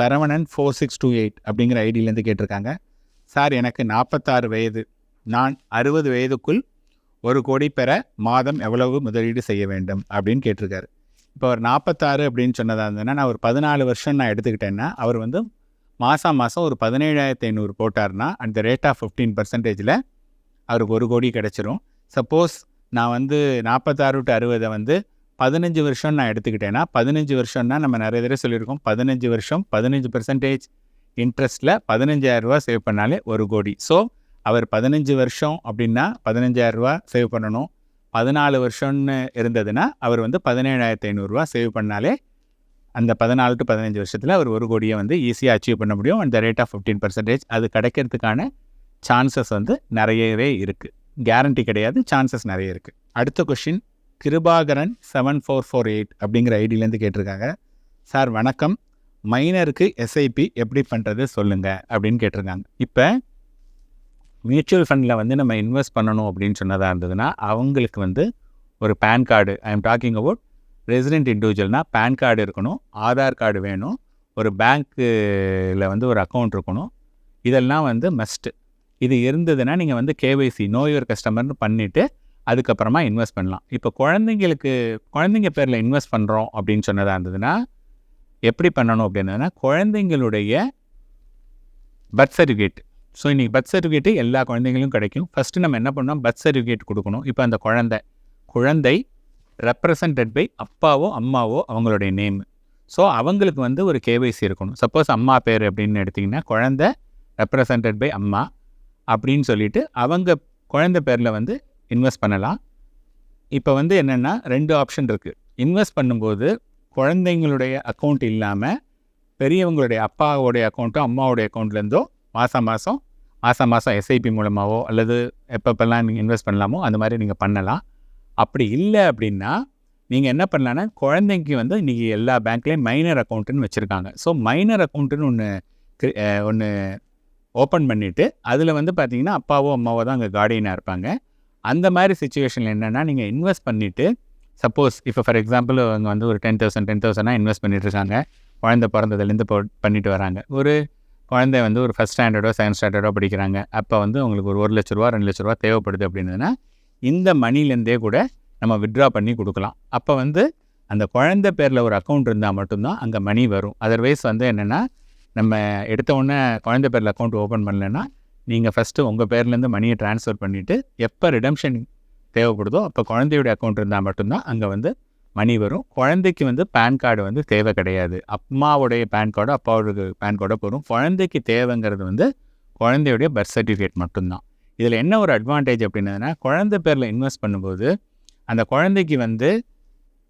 Saravanan four six two eight அப்படிங்கிற ஐடியிலேருந்து கேட்டிருக்காங்க. சார் எனக்கு நாற்பத்தாறு வயது. நான் அறுபது வயதுக்குள் ஒரு கோடி பெற மாதம் எவ்வளவு முதலீடு செய்ய வேண்டும் அப்படின்னு கேட்டிருக்காரு. இப்போ ஒரு நாற்பத்தாறு அப்படின்னு சொன்னதாக இருந்ததுன்னா நான் ஒரு பதினாலு வருஷம் நான் எடுத்துக்கிட்டேன்னா அவர் வந்து மாதம் மாதம் ஒரு பதினேழாயிரத்தி ஐநூறு போட்டார்னா அந்த ரேட் ஆஃப் ஃபிஃப்டீன் பர்சன்டேஜில் அவருக்கு ஒரு கோடி கிடச்சிரும். சப்போஸ் நான் வந்து நாற்பத்தாறு டு அறுபதை வந்து பதினஞ்சு வருஷம் நான் எடுத்துக்கிட்டேன்னா பதினஞ்சு வருஷம்னா நம்ம நிறைய தடவை சொல்லியிருக்கோம் பதினஞ்சு வருஷம் பதினஞ்சு பர்சன்டேஜ் இன்ட்ரெஸ்ட்டில் பதினஞ்சாயிரரூவா சேவ் பண்ணாலே ஒரு கோடி. ஸோ அவர் பதினஞ்சு வருஷம் அப்படின்னா பதினஞ்சாயிரரூவா சேவ் பண்ணணும். பதினாலு வருஷம்னு இருந்ததுன்னா அவர் வந்து பதினேழாயிரத்து ஐநூறுரூவா சேவ் பண்ணாலே அந்த பதினாலு டு பதினஞ்சு வருஷத்தில் அவர் ஒரு கோடியை வந்து ஈஸியாக அச்சீவ் பண்ண முடியும். And the rate of fifteen percentage அது கிடைக்கிறதுக்கான சான்சஸ் வந்து நிறையவே இருக்குது கேரண்டி கிடையாது சான்சஸ் நிறைய இருக்குது அடுத்த question Kirubakaran seven four four eight அப்படிங்கிற ஐடியிலேருந்து கேட்டிருக்காங்க. சார் வணக்கம். மைனருக்கு எஸ்ஐபி எப்படி பண்ணுறது சொல்லுங்கள் அப்படின்னு கேட்டிருக்காங்க. இப்போ மியூச்சுவல் ஃபண்டில் வந்து நம்ம இன்வெஸ்ட் பண்ணணும் அப்படின்னு சொன்னதாக இருந்ததுன்னா அவங்களுக்கு வந்து ஒரு PAN card I am talking about resident இண்டிவிஜுவல்னால் PAN card இருக்கணும் ஆதார் கார்டு வேணும் ஒரு பேங்க்கில் வந்து ஒரு அக்கௌண்ட் இருக்கணும். இதெல்லாம் வந்து மஸ்ட்டு இது இருந்ததுன்னா நீங்கள் வந்து கேவைசி நோ யுவர் கஸ்டமர்னு பண்ணிவிட்டு அதுக்கப்புறமா இன்வெஸ்ட் பண்ணலாம். இப்போ குழந்தைங்களுக்கு குழந்தைங்க பேரில் இன்வெஸ்ட் பண்ணுறோம் அப்படின்னு சொன்னதாக இருந்ததுன்னா எப்படி பண்ணணும் அப்படின்னா குழந்தைங்களுடைய பர்த் சர்டிஃபிகேட் ஸோ இன்றைக்கி பர்த் சர்டிஃபிகேட்டு எல்லா குழந்தைங்களும் கிடைக்கும். ஃபஸ்ட்டு நம்ம என்ன பண்ணோம் பர்த் சர்டிஃபிகேட் கொடுக்கணும். இப்போ அந்த குழந்தை குழந்தை ரெப்ரசன்டட் பை அப்பாவோ அம்மாவோ அவங்களுடைய நேம் ஸோ அவங்களுக்கு வந்து ஒரு கேவைசி இருக்கணும். சப்போஸ் அம்மா பேர் அப்படின்னு எடுத்திங்கன்னா குழந்தை ரெப்ரசன்டட் பை அம்மா அப்படின்னு சொல்லிட்டு அவங்க குழந்தை பேரில் வந்து இன்வெஸ்ட் பண்ணலாம். இப்போ வந்து என்னென்னா ரெண்டு ஆப்ஷன் இருக்குது இன்வெஸ்ட் பண்ணும்போது குழந்தைங்களுடைய அக்கௌண்ட் இல்லாமல் பெரியவங்களுடைய அப்பாவோடைய அக்கௌண்ட்டோ அம்மாவோடைய அக்கௌண்ட்லேருந்தோ மாதம் மாதம் மாதம் மாதம் எஸ்ஐபி மூலமாகவோ அல்லது எப்பப்பெல்லாம் நீங்கள் இன்வெஸ்ட் பண்ணலாமோ அந்த மாதிரி நீங்கள் பண்ணலாம். அப்படி இல்லை அப்படின்னா நீங்கள் என்ன பண்ணலான்னா குழந்தைக்கு வந்து இன்றைக்கி எல்லா பேங்க்லேயும் மைனர் அக்கௌண்ட்டுன்னு வச்சுருக்காங்க. ஸோ மைனர் அக்கௌண்ட்டுன்னு ஒன்று ஒன்று ஓப்பன் பண்ணிவிட்டு அதில் வந்து பார்த்திங்கன்னா அப்பாவோ அம்மாவோ தான் அங்கே கார்டியனாக இருப்பாங்க. அந்த மாதிரி சுச்சுவேஷனில் என்னென்னா நீங்கள் இன்வெஸ்ட் பண்ணிவிட்டு சப்போஸ் இப்போ ஃபார் எக்ஸாம்பிள் அவங்க வந்து ஒரு டென் தௌசண்ட் டென் தௌசண்டாக இன்வெஸ்ட் பண்ணிட்டு இருக்காங்க. குழந்தை பிறந்ததுலேருந்து போ பண்ணிட்டு வராங்க. ஒரு குழந்தை வந்து ஒரு ஃபஸ்ட் ஸ்டாண்டர்டோ செகண்ட் ஸ்டாண்டர்டோ படிக்கிறாங்க. அப்போ வந்து உங்களுக்கு ஒரு ஒரு லட்ச ரூபா ரெண்டு லட்ச ரூபா தேவைப்படுது அப்படின்னதுன்னா இந்த மணிலேருந்தே கூட நம்ம வித்ட்ரா பண்ணி கொடுக்கலாம். அப்போ வந்து அந்த குழந்தை பேரில் ஒரு அக்கௌண்ட் இருந்தால் மட்டும்தான் அங்கே மணி வரும். அதர்வைஸ் வந்து என்னென்னா நம்ம எடுத்த உடனே குழந்தை பேரில் அக்கௌண்ட் ஓப்பன் பண்ணலன்னா நீங்கள் ஃபஸ்ட்டு உங்கள் பேர்லேருந்து மணியை ட்ரான்ஸ்ஃபர் பண்ணிவிட்டு எப்போ ரிடம்ஷன் தேவைப்படுதோ அப்போ குழந்தையுடைய அக்கௌண்ட் இருந்தால் மட்டும்தான் அங்கே வந்து மணி வரும். குழந்தைக்கு வந்து பேன் கார்டு வந்து தேவை கிடையாது. அம்மாவுடைய பேன் கார்டோ அப்பாவோட பேன் கார்டோ போகும் குழந்தைக்கு தேவைங்கிறது வந்து குழந்தையுடைய பர்த் சர்டிஃபிகேட் மட்டும்தான். இதில் என்ன ஒரு அட்வான்டேஜ் அப்படின்னதுன்னா குழந்தை பேரில் இன்வெஸ்ட் பண்ணும்போது அந்த குழந்தைக்கு வந்து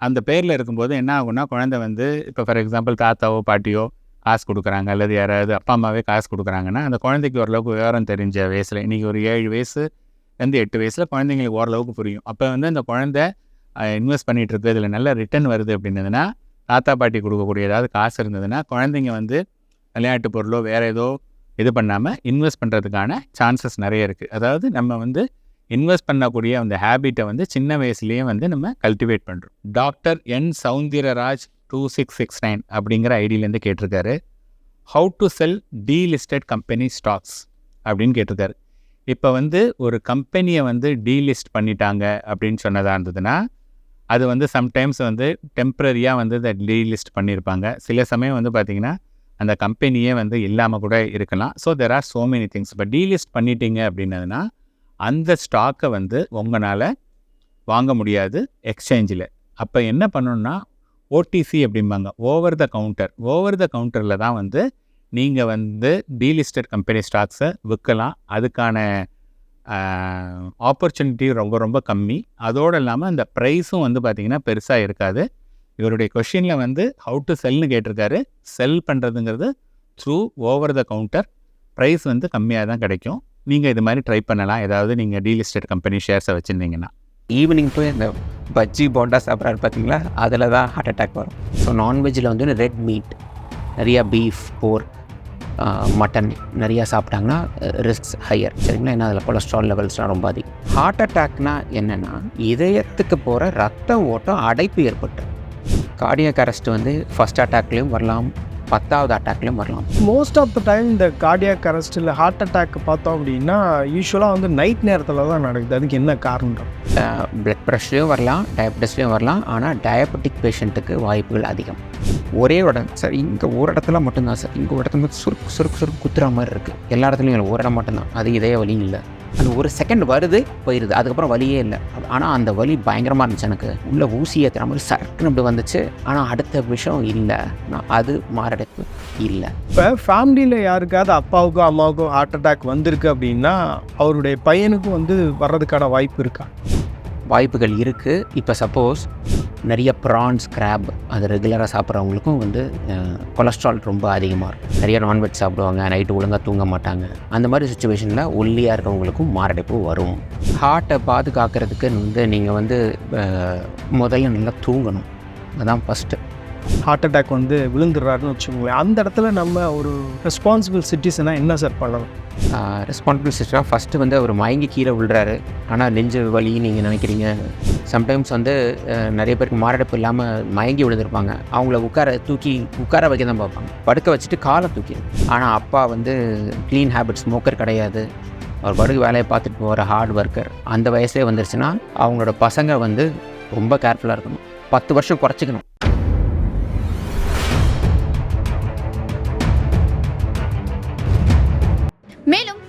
அந்த பேரில் இருக்கும்போது என்ன ஆகும்னா குழந்தை வந்து இப்போ ஃபார் எக்ஸாம்பிள் தாத்தாவோ பாட்டியோ காசு கொடுக்குறாங்க அல்லது யாராவது அப்பா அம்மாவே காசு கொடுக்குறாங்கன்னா அந்த குழந்தைக்கு ஓரளவுக்கு விவரம் தெரிஞ்ச வயசில் இன்றைக்கி ஒரு ஏழு வயசு வந்து எட்டு வயசில் குழந்தைங்களுக்கு ஓரளவுக்கு புரியும். அப்போ வந்து அந்த குழந்தை இன்வெஸ்ட் பண்ணிகிட்டு இருக்குது இதில் நல்ல ரிட்டர்ன் வருது அப்படின்னதுன்னா தாத்தா பாட்டி கொடுக்கக்கூடிய ஏதாவது காசு இருந்ததுன்னா குழந்தைங்க வந்து விளையாட்டு பொருளோ வேறு ஏதோ இது பண்ணாமல் இன்வெஸ்ட் பண்ணுறதுக்கான சான்சஸ் நிறைய இருக்குது அதாவது நம்ம வந்து இன்வெஸ்ட் பண்ணக்கூடிய அந்த ஹேபிட்டை வந்து சின்ன வயசுலேயே வந்து நம்ம கல்டிவேட் பண்ணுறோம் doctor N Soundararaj two six six nine அப்படிங்கிற ஐடியிலேருந்து கேட்டிருக்காரு. How to sell delisted company stocks அப்படின்னு கேட்டிருக்காரு. இப்போ வந்து ஒரு கம்பெனியை வந்து டீலிஸ்ட் பண்ணிட்டாங்க அப்படின்னு சொன்னதாக இருந்ததுன்னா அது வந்து சம்டைம்ஸ் வந்து டெம்ப்ரரியாக வந்து அதை டீலிஸ்ட் பண்ணியிருப்பாங்க. சில சமயம் வந்து பார்த்திங்கன்னா அந்த கம்பெனியே வந்து இல்லாமல் கூட இருக்கலாம். So there are so many things இப்போ டீலிஸ்ட் பண்ணிட்டீங்க அப்படின்னதுன்னா அந்த ஸ்டாக்கை வந்து உங்களால் வாங்க முடியாது எக்ஸ்சேஞ்சில் அப்போ என்ன பண்ணணும்னா ஓடிசி அப்படிம்பாங்க. Over the counter over the கவுண்டரில் தான் வந்து நீங்கள் வந்து டீலிஸ்டட் கம்பெனி ஸ்டாக்ஸை விற்கலாம் அதுக்கான ஆப்பர்ச்சுனிட்டி ரொம்ப ரொம்ப கம்மி. அதோடு இல்லாமல் அந்த ப்ரைஸும் வந்து பார்த்திங்கன்னா பெருசாக இருக்காது. இவருடைய கொஷினில் வந்து ஹவு டு செல்னு கேட்டிருக்காரு. செல் பண்ணுறதுங்கிறது through over the counter price வந்து கம்மியாக தான் கிடைக்கும். நீங்கள் இது மாதிரி ட்ரை பண்ணலாம். ஏதாவது நீங்கள் டீலிஸ்டட் கம்பெனி ஷேர்ஸை வச்சுருந்தீங்கன்னா. ஈவினிங் போய் அந்த பஜ்ஜி போண்டா சாப்பிட்றாரு பார்த்தீங்களா? அதில் தான் ஹார்ட் அட்டாக் வரும். ஸோ நான்வெஜ்ஜில் வந்து ரெட் மீட் நிறையா பீஃப் போர் மட்டன் நிறையா சாப்பிட்டாங்கன்னா ரிஸ்க்ஸ் ஹையர் சரிங்களா? ஏன்னா அதில் கொலஸ்ட்ரால் லெவல்ஸ்லாம் ரொம்ப அதிகம். ஹார்ட் அட்டாக்னா என்னென்னா இதயத்துக்கு போகிற ரத்த ஓட்டம் அடைப்பு ஏற்பட்டு கார்டியக் அரெஸ்ட் வந்து ஃபஸ்ட் அட்டாக்லேயும் வரலாம். பத்தாவது அட்டாக்லேயும் வரலாம். மோஸ்ட் ஆஃப் த டைம் இந்த கார்டியாக் அரெஸ்ட் இல்லை ஹார்ட் அட்டாக் பார்த்தோம் அப்படின்னா யூஸ்வலாக வந்து நைட் நேரத்தில் தான் நடக்குது. அதுக்கு என்ன காரணம்? பிளட் ப்ரெஷர்லையும் வரலாம் டயபெட்டிஸ்லையும் வரலாம். ஆனால் டயபெட்டிக் பேஷண்ட்டுக்கு வாய்ப்புகள் அதிகம். ஒரே இடம் சார் இங்கே ஒரு இடத்துல மட்டும்தான் சார் இங்கே ஒரு இடத்துல சுருக்கு சுருக்கு சுருக்கு குத்துற மாதிரி இருக்குது எல்லா இடத்துலையும் ஒரு இடம் மட்டும்தான். அது இதே வலி இல்லை. அது ஒரு செகண்ட் வருது போயிடுது அதுக்கப்புறம் வலியே இல்லை. ஆனால் அந்த வலி பயங்கரமாக இருந்துச்சு எனக்கு. உள்ள ஊசி ஏற்றுற மாதிரி சட்டுன்னு அப்படி வந்துச்சு. ஆனால் அடுத்த விஷயம் இல்லை. நான் அது மாரடைப்பு இல்லை. இப்போ ஃபேமிலியில் யாருக்காவது அப்பாவுக்கோ அம்மாவுக்கோ ஹார்ட் அட்டாக் வந்திருக்கு அப்படின்னா அவருடைய பையனுக்கும் வந்து வர்றதுக்கான வாய்ப்பு இருக்கா? வாய்ப்புகள் இருக்குது இப்போ சப்போஸ் நிறைய ப்ரான்ஸ் கிராப் அது ரெகுலராக சாப்பிட்றவங்களுக்கும் வந்து கொலஸ்ட்ரால் ரொம்ப அதிகமாக இருக்கும். நிறைய நான்வெஜ் சாப்பிடுவாங்க நைட்டு ஒழுங்காக தூங்க மாட்டாங்க. அந்த மாதிரி சுச்சுவேஷனில் ஒல்லியாக இருக்கவங்களுக்கும் மாரடைப்பு வரும். ஹார்ட்டை பாதுகாக்கிறதுக்கு வந்து நீங்கள் வந்து முதல்ல நல்லா தூங்கணும். அதான் ஃபஸ்ட்டு ஹார்ட் அட்டாக் வந்து விழுந்துடுறாருன்னு வச்சுக்கோங்களேன். அந்த இடத்துல நம்ம ஒரு ரெஸ்பான்சிபிள் சிட்டிசனாக என்ன சார் பண்ணணும் ரெஸ்பான்சிபிள் சிஸ்டராக ஃபஸ்ட்டு வந்து அவர் மயங்கி கீழே விழுறாரு. ஆனால் நெஞ்சு வலி நீங்கள் நினைக்கிறீங்க? சம்டைம்ஸ் வந்து நிறைய பேருக்கு மாரடைப்பு இல்லாமல் மயங்கி விழுந்திருப்பாங்க. அவங்கள உட்கார தூக்கி உட்கார வைக்க தான் பார்ப்பாங்க. படுக்க வச்சுட்டு காலை தூக்கி ஆனால் அப்பா வந்து க்ளீன் ஹேபிட் ஸ்மோக்கர் கிடையாது. அவர் படுக்கு வேலையை பார்த்துட்டு போகிற ஹார்ட் ஒர்க்கர் அந்த வயசே வந்துருச்சுன்னா அவங்களோட பசங்க வந்து ரொம்ப கேர்ஃபுல்லாக இருக்கணும். பத்து வருஷம் குறைச்சிக்கணும்.